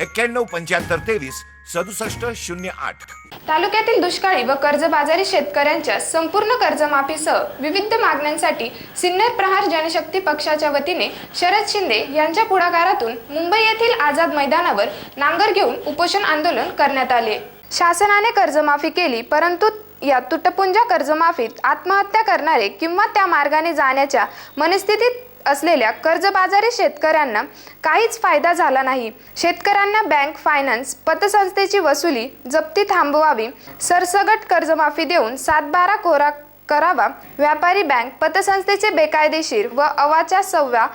एक्क्याण्णव पंच्याहत्तर तेवीस सदुसष्ट शून्य आठ. तालुक्यातील दुष्काळी व कर्जबाजारी शेतकऱ्यांच्या संपूर्ण कर्जमाफीसह विविध मागण्यांसाठी सिन्नर प्रहार जनशक्ती पक्षाच्या वतीने शरद शिंदे यांच्या पुढाकारातून मुंबई येथील आझाद मैदानावर नांगर घेऊन उपोषण आंदोलन करण्यात आले. शासनाने कर्जमाफी केली परंतु या तुटपुंजा कर्जमाफीत आत्महत्या करणारे किंवा त्या मार्गाने जाण्याच्या मनस्थितीत असलेल्या कर्जबाजारी शेतकऱ्यांना काहीच फायदा झाला नाही. शेतकऱ्यांना बँक फायनान्स पतसंस्थेची वसुली जप्ती थांबवावी सरसगट कर्जमाफी देऊन सातबारा कोरा करावा व्यापारी बँक पतसंस्थेचे बेकायदेशीर व अवाच्या सव्वा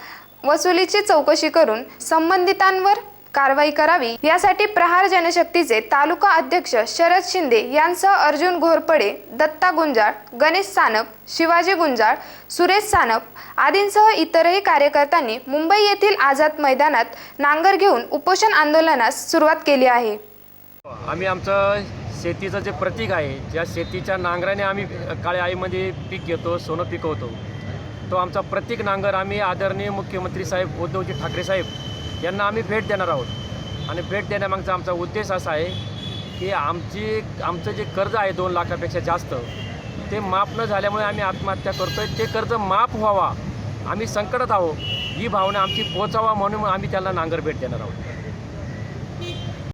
वसुलीची चौकशी करून संबंधितांवर कारवाई करावी यासाठी प्रहार जनशक्तीचे तालुका अध्यक्ष शरद शिंदे यांसह अर्जुन घोरपडे दत्ता गुंजाळ गणेश सानप शिवाजी गुंजाळ सुरेश सानप आदींसह इतरही कार्यकर्त्यांनी मुंबई येथील आझाद मैदानात नांगर घेऊन उपोषण आंदोलनास सुरुवात केली आहे. आम्ही आमचं शेतीचं जे प्रतीक आहे ज्या शेतीच्या नांगराने आम्ही काळ्या आईमध्ये म्हणजे पीक घेतो सोनं पिकवतो तो आमचा प्रतीक नांगर आम्ही आदरणीय मुख्यमंत्री साहेब उद्धवजी ठाकरे साहेब यांना आम्ही भेट देणार आहोत. आणि भेट देण्यामागचा आमचा उद्देश असा आहे की आमची आमचं जे कर्ज आहे दोन लाखापेक्षा जास्त ते माफ न झाल्यामुळे आम्ही आत्महत्या करतो आहे ते कर्ज माफ व्हावा. आम्ही संकटात आहोत. ही भावना आमची पोचावा म्हणून आम्ही त्याला नांगर भेट देणार आहोत.